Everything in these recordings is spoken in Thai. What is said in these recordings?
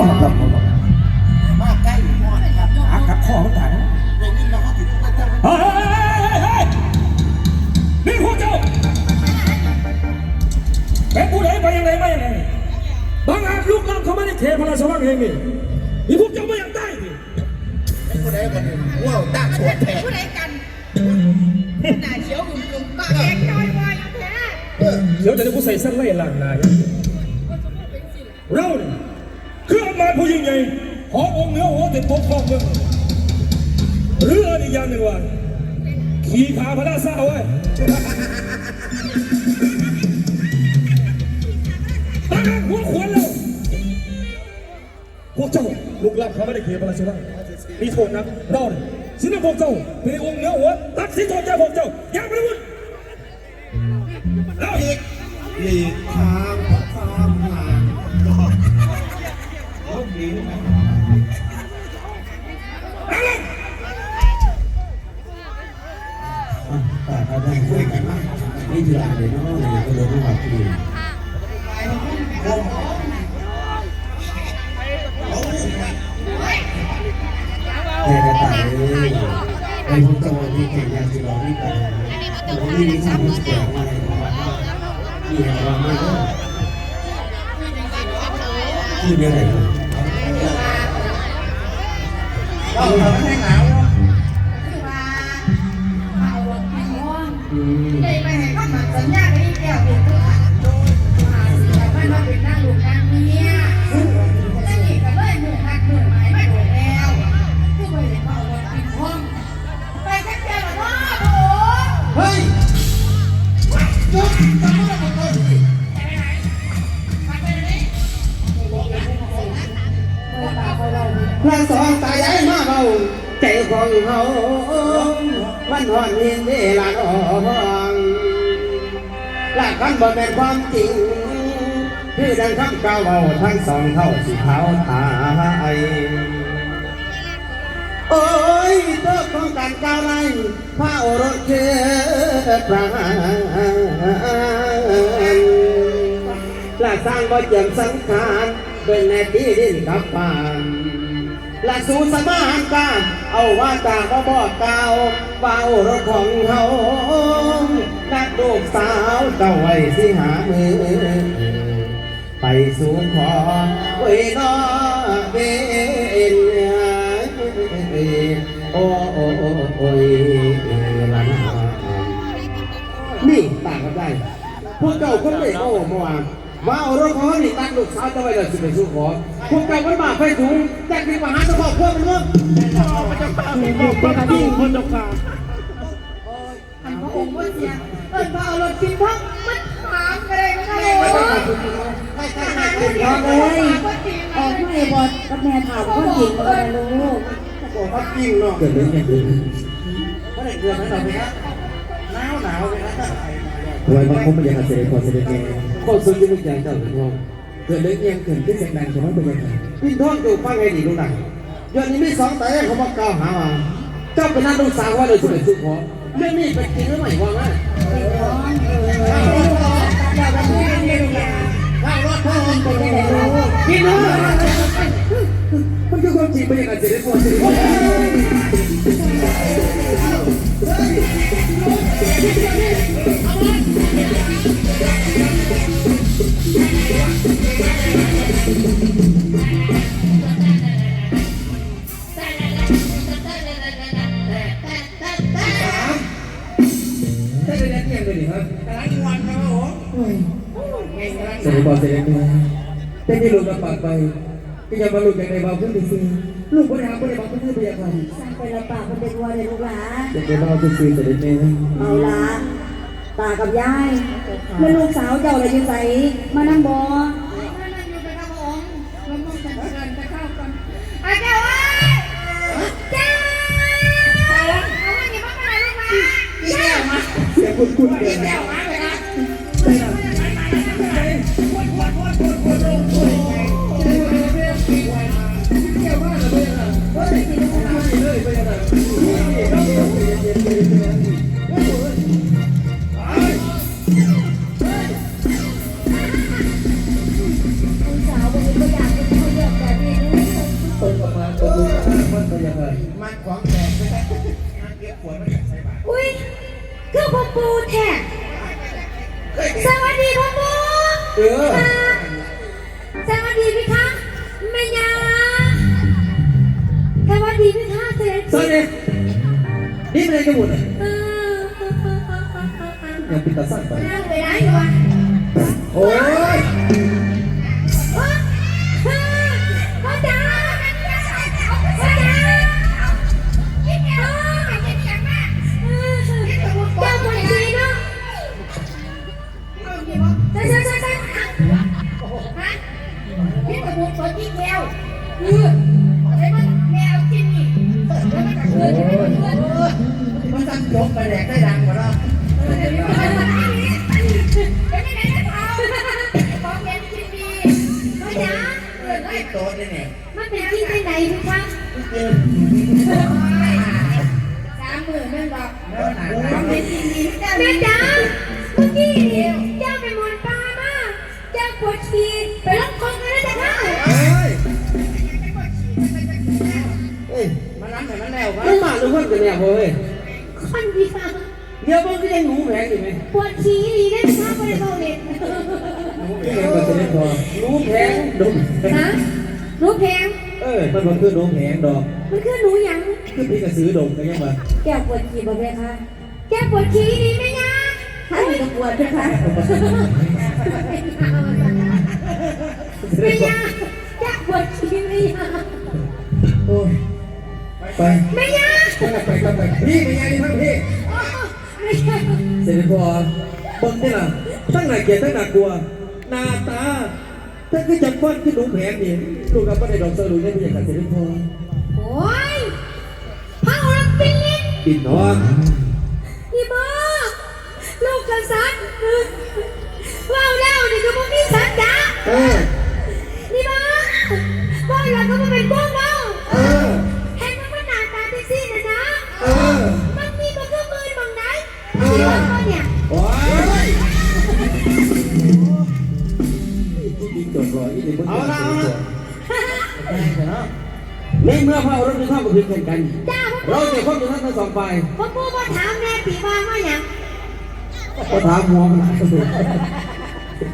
ก็รับมาใกล้หอดครับหากับข้อมันตายนะเรื่องนี้เราก็ติดตัวเจ้าเฮ้ยเฮ้ยนี่พวกเจ้าเป็นผู้ใดไปยังไงมายังไงบางอาจลุกล้ำเข้ามาในเขตพระราชวังแห่งนี้นี่พวกเจ้าไม่อยากได้ดิเป็นคนใดคนหนึ่งว้าวตั้งสวนแทนผู้ใดกันหน้าเขียวกลุ่มๆปากแดงจอยวายแท้เดี๋ยวจะได้ผู้ใส่เส้นไล่หลังนายเราเนี่ย มาตย์ผู้ยิ่งใหญ่หอองค์เหนือหัวต็มปกครองเมืองหรืออะไรอย่างหนึ่งว่าขี่ขาพระราชาเอาไว้ตั้งหัวขวนแล้วพวกเจ้าลุกล้ำเขาไม่ได้เขียนพระราชวังมีโทษนะเราเนี่ยสินะพวกเจ้าเป็นองค์เหนือหัวตัดสินโทษแก่พวกเจ้าอย่าไปวุ่นเราหลีกทา ลกนี้แต่เขาได้คุยกันว่านี่คืออะไรเนาะเนี่ยก็เลยต้องแบบนี้แกก็ตายเลยไอ้พวกเจ้าที่เก่งย่างที่เราที่ไปเราไม่มีทางที่จะแก้อะไรของมันมีอะไรไม่รู้ที่เดียวไหน ราทำให้หนาวคือว่าเอาไม่ห้องอืมได้ไปให้ข้ามาสัญญากับอีแก้วเป็นผู้ขาดโดนมาสิแต่ว่าเราเป็นนางลูกนางเมียแล้วนี่ก็เลยหมู่หักหมู่หมายมาโดนแล้วคือไปเห็นว่าเอาลงปิดห้องไปแค่แค่ละว่าโอ้เฮ้ยจุดทำอะไรกันพระสองตายายมาเบา ใจของเขามันหอนเห็นเวลาน้องหลักคันบ่เป็นความจริง คือดังคำกล่าวเบาทั้งสองเท่าสิเขาตายโอ้ยตัวของการก้าวไล่พระโอรสเชื่อพระหลักสร้างบ่เจียมสังขารเป็นแนที่ดินกับป่าน ลักสูสมานกาเอาว่าจากมาบอกกล่าวว่าโอรสของเขานักลูกสาวเจ้าไว้สิหามือไปสู่ขอเวนอเวนโอ้โอ้โอ้โอ้ยละนานี่ต่างกันได้พวกเจ้าคนเด็กโอ้เมื่อวานว่าเอารถของนี่ตั้งลูกสาวจะไว้เลยสิไปสู่ขอ พวกเจ้ามันมาไฟถุงแต่มีปัญหาเฉพาะพวกมันเมื่ออันพระองค์ว่าเสียเอิ้นว่าเอารถปิดห้องมันถามกันเลยมันก็เลยว่าน้องเอ้ยออกไม่บอดกับแม่ถามข้อจริงเลยลูกบอกว่าจริงเนาะเกิดเรื่องอย่างนี้ไม่ได้เกินไหมเราเนี่ยหนาวหนาวเลยนะไว้มาคบเป็นยังไงเสด็จพอเสด็จแม่ข้อสุดที่ลูกใหญ่เจ้าหลวงพ่อ เกิดเรื่องยังเกิดขึ้นเสียงดังจะไม่เป็นยังไงพี่ท้องอยู่ฟังให้ดีลูกหลังยอดนี้มีสองแต่เขาบอกกล่าวหาว่าเจ้าเป็นนักลูกสาวว่าโดยสุดสุดขอเรื่องนี้เป็นจริงหรือไม่ว่าไหมข้าวรถพ่อมันเป็นยังไงพี่น้องมันคือความจริงเป็นยังไงเสด็จพอเสด็ เรียนเลยครับกำลังวันครับผมเสด็จบอกเสด็จแม่แต่ที่หลุดมาปากไปก็ยังมาหลุดจากในบาพื้นที่ซีลูกบริหารบริบาลพื้นที่พยาการสร้างไปละปากคนเป็นวัวเลยลูกหลานจะเป็นเราคือซีเสด็จแม่เอาละตากับยายแม่ลูกสาวเจ้าอะไรยังใสมานั่งบอ เสี คะเสด็จสวัสดีนี่เป็นอะไรกันหมดอ่ งยกไปแดกได้ดังกว่าเราไอ้โต๊ะนี่เนี่ยมันเป็นที่ไหนไหนพี่คะเกินสามหมื่นเงินดอกแล้วหนาหนามันเป็นที่ดีแม่จ๋าเมื่อกี้เจ้าไปมนปลามาเจ้าปวดฉี่ไปรับของกันแล้วจ้ะค่ะเฮ้ยเอ้ยมาล้างให้มันแล้วมันมาหรือเพื่อนกันเนี่ยเฮ้ย คนดีค่ะเดี๋ยวมันก็ยังหนูแผงอยู่ไหมปวดฉี่ดีได้ไหมคะบริโภคเด็ดนี่ยังก็จะเล่นพอหนูแผงดมฮะรู้แพงเออมันมันคือหนูแผงดอก มันคือหนูหยังคือพี่กระสือดมกันยังมาแก้วปวดขี่บ่แม่คะแกปวดฉี่ดีไหมยะถ้ามีตะปวดนะคะไม่ยะแกปวดฉี่ไม่ยะโอ้ยไปไม่ยะ ไปไปไปพี่เป็นไงทั้งพี่อ๋อไม่เสร็จพอเบิ่งนี่ล่ะทั้งหน้าเกลียดทั้งหน้ากลัวหน้าตาถ้าคือจับฟันคือหนูแผงนี่ลูกกับว่าได้ดอกสลุยได้พี่อยากกันเสร็จพอโอ้ยเผาลับปิลินปิดน้องพี่บอลูกกษัตริย์ว้าวแล้วนี่ก็พวกนี้สัจจะเออนี่บอว่าเราก็มาเป็นพวกเรา นี่มึงเอาละเอาละในเมื่อพระรถมีเท่ากับพิมพ์กัน จ้าเราจะควบคุมทั้งสองฝ่ายพ่อปู่พ่อถามแม่ปีว่าว่าอย่างก็ถามหัวมัน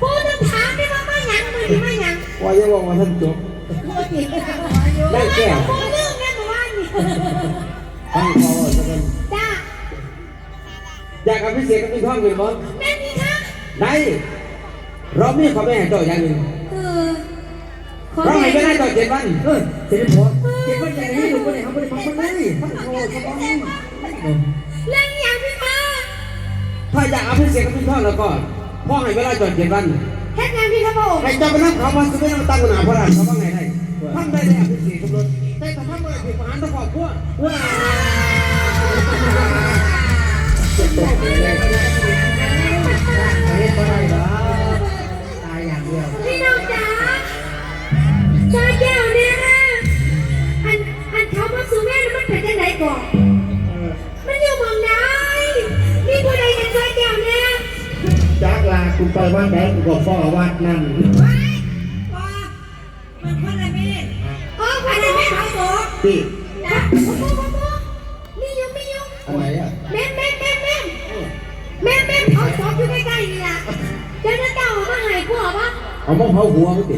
ปู่ต้องถามได้ว่าว่าอย่างมือดีว่าอย่างว่าจะบอกว่าท่านจบได้แก้วปู่เรื่องนั้นว่านี่ตั้งคอจะเป็นจ้าอยากกับพิเศษกับพี่ท้องเป็นบอสแม่นี่คะได้รอบนี้เขาไม่ให้เจ่ออย่างหนึ่งเออ ขอเราแม่ให้ไม่ได้เจ่อเจ็ดวันเออเสร็จพอเจ็ดวันอย่างนี้หนูไม่ได้ทำไม่ได้ทำไม่ได้ทำโทษเขาบ้างเรื่องอย่างพี่คะถ้าอยากเอาพิเศษกับพี่ท้องแล้วก็พ่อให้เวลาเจ่อเจ็ดวันเฮ็ดงานพี่คะพระองค์ให้เจ้าไปนั่งเขามาซื้อไม่ต้องตั้งหนาเพราะอะไรเขาว่าไงได้ทำได้เลยอภิเษกกับรถแต่ถ้าทำอะไรผิดมหันต์ต้องขอบพวกว้าเคุณไปวัดไหนกูก็ฟ้อวัดนั่นมันคนละเมตรอ๋อพันละเมตรเขาสองพี่นะพ่อพ่อพ่อพ่อมีอยู่มีอยู่อะไรอะแม่แม่แม่แม่แม่แม่เขาสองอยู่ใกล้ๆนี่ล่ะเจ้าหน้าเจ้าเอามาให้พ่อปะเอามะพร้าวหัวไม่ติ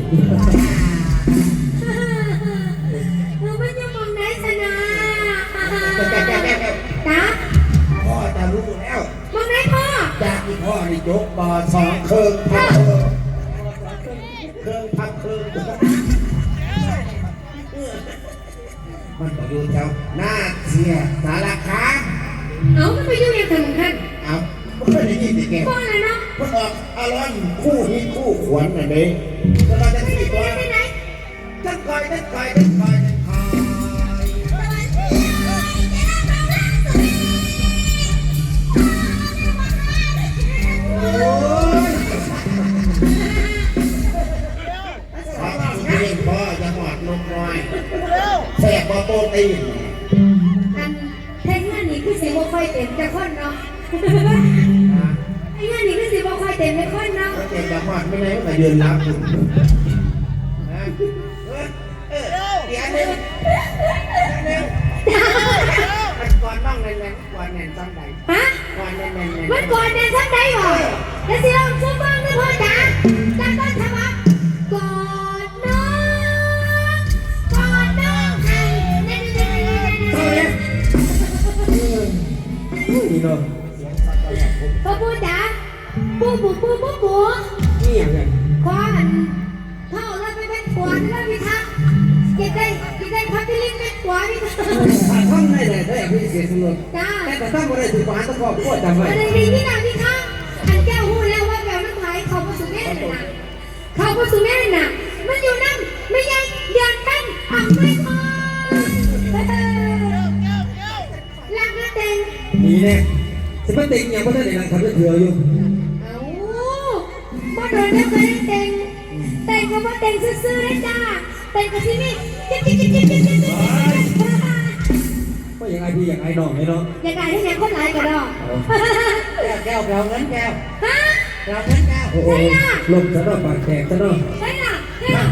ยกบอสองเครื่องพักเครื่องเครื่องพักเครื่องมันก็อยู่แถวหน้าเสียสารคามเอามันไปอยู่อย่างถนนคันเอาไม่ได้ยินดิแกพ่ออะไรเนาะมันออกอร่อยคู่นี้คู่ขวัญน่ะเด้แล้วเราจะไม่สี่ได้ตัวไปไหนตั้งคอยตั้งคอยตั้งคอยตั้งคอย แสบบ่โปรตีนอันแทนเงินนี่คือสิบ่ค่อยเต็มจะคนเนาะไอ้เงินนี่คือสิบ่ค่อยเต็มจะคนเนาะก็เจ็บจะหอดไม่ไหนก็ยืนรับคุณนะเออเออเดี๋ยวนึงเดี๋ยวนึงจ้าน่นๆซ้ำใดฮะก่อนแน่นๆแน่นมันก่อนเดินสักได้หรอแล้วสิลอง เลยได้พิเศษสำรวจจ้าแต่แต่ถ้าไม่ได้ถือประหารต้องขอบโคตรจำไว้อะไรดีที่นาพี่ทักอันแก้วหูแล้วว่าแก้วน้ำไหลเขาก็สุเมธน่ะเขาก็สุเมธน่ะ มันอยู่นั่นไม่ยังเดือนกันอ่ำไม่พอรักนะเต็งนี่แน่จะมาติงอย่างพ่อท่านในรังทำได้เถื่ออยู่เอาบ่โดนแล้วก็ได้เต็งเต็งก็บ่เต็งซื่อๆเลยจ้าเต็งก็ที่นี่จิ๊บจิ๊บจิ๊บจิ๊บจิ๊บ จิ๊บจิ๊บว่าอย่างไอพี่อย่างไอน้องไอ้เนาะยังไงให้ยังคนหลายกันดอกแก้วแก้วแก้วเงินแก้วฮะแก้วเงินแก้วโอ้โหลมจะนอกปากแตกจะนอกไปล่ะเนี่ย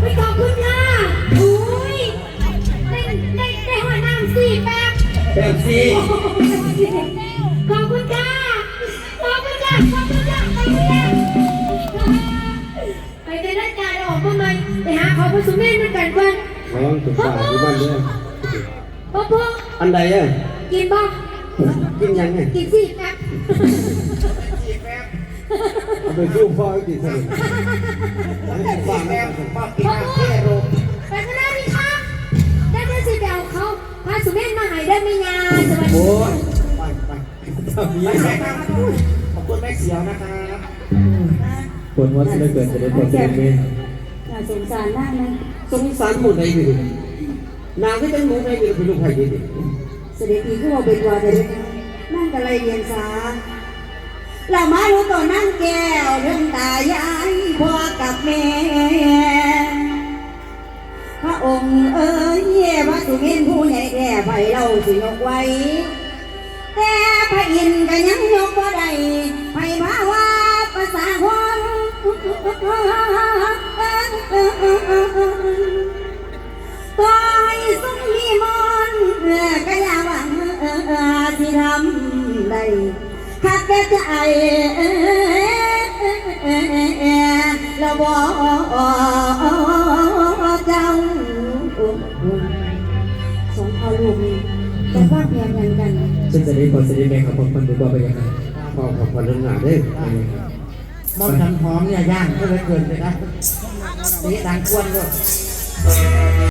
ไปขอบคุณค่ะโอ้ยได้ได้ได้หัวน้ำสี่แป๊บแบบซีขอบคุณค่ะขอบคุณค่ะขอบคุณค่ะไปเนี่ยไปในรายการออกมาใหม่ไปหาขอพระสุเมธด้วยกันก่อนน้องถูกปากที่บ้านเนี่ยพ่อพ่อ อันใดอะกินบ้างกินยังไงกินสี่แป๊บเอาไปสู้พ่อกินสิฟังแม่พ่อกินพ่อน้ำพ่เทอโรไปก็ได้พี่คะได้ได้สิเดี๋ยวเขาพาสุเมธมาหายได้ไหมยาสวัสดีโอ้ยไปไปทำนี้ขอบคุณแม่เสียวนะครับปวดหัวจะได้เกิดจะได้ปวดจะได้เมนน่าสงสารมากนะสงสารหมดเลยพี่ นางก็ต้องรู้ไม่เป็นลูกใครดีเสด็จอีก็บอกเป็นว่าเด็กนั่งกันเลยเรียนสาเรามารู้ก่อนั่งแก้วเรื่องตายายพ่อกับแม่ พระองค์เอ๋ยพระสุเมนผู้ใหญ่แก่ไปเราสิยกไว้ แต่พระอินทร์ก็ยังยกบ่ได้ไปพาว่าภาษาคน ที่ทำได้ขัดแต่ใจเราบอกเจ้าสองพ่อลูกนี่แต่ว่าเพียงกันกันฉันจะได้ปวดจะได้เมนกับผมมันดูว่าไปยังไงขอขอบคุณงงานด้วยมอนทันหอมเนี่ยย่างก็เลยเกินไปนะนี่ดังควนด้วย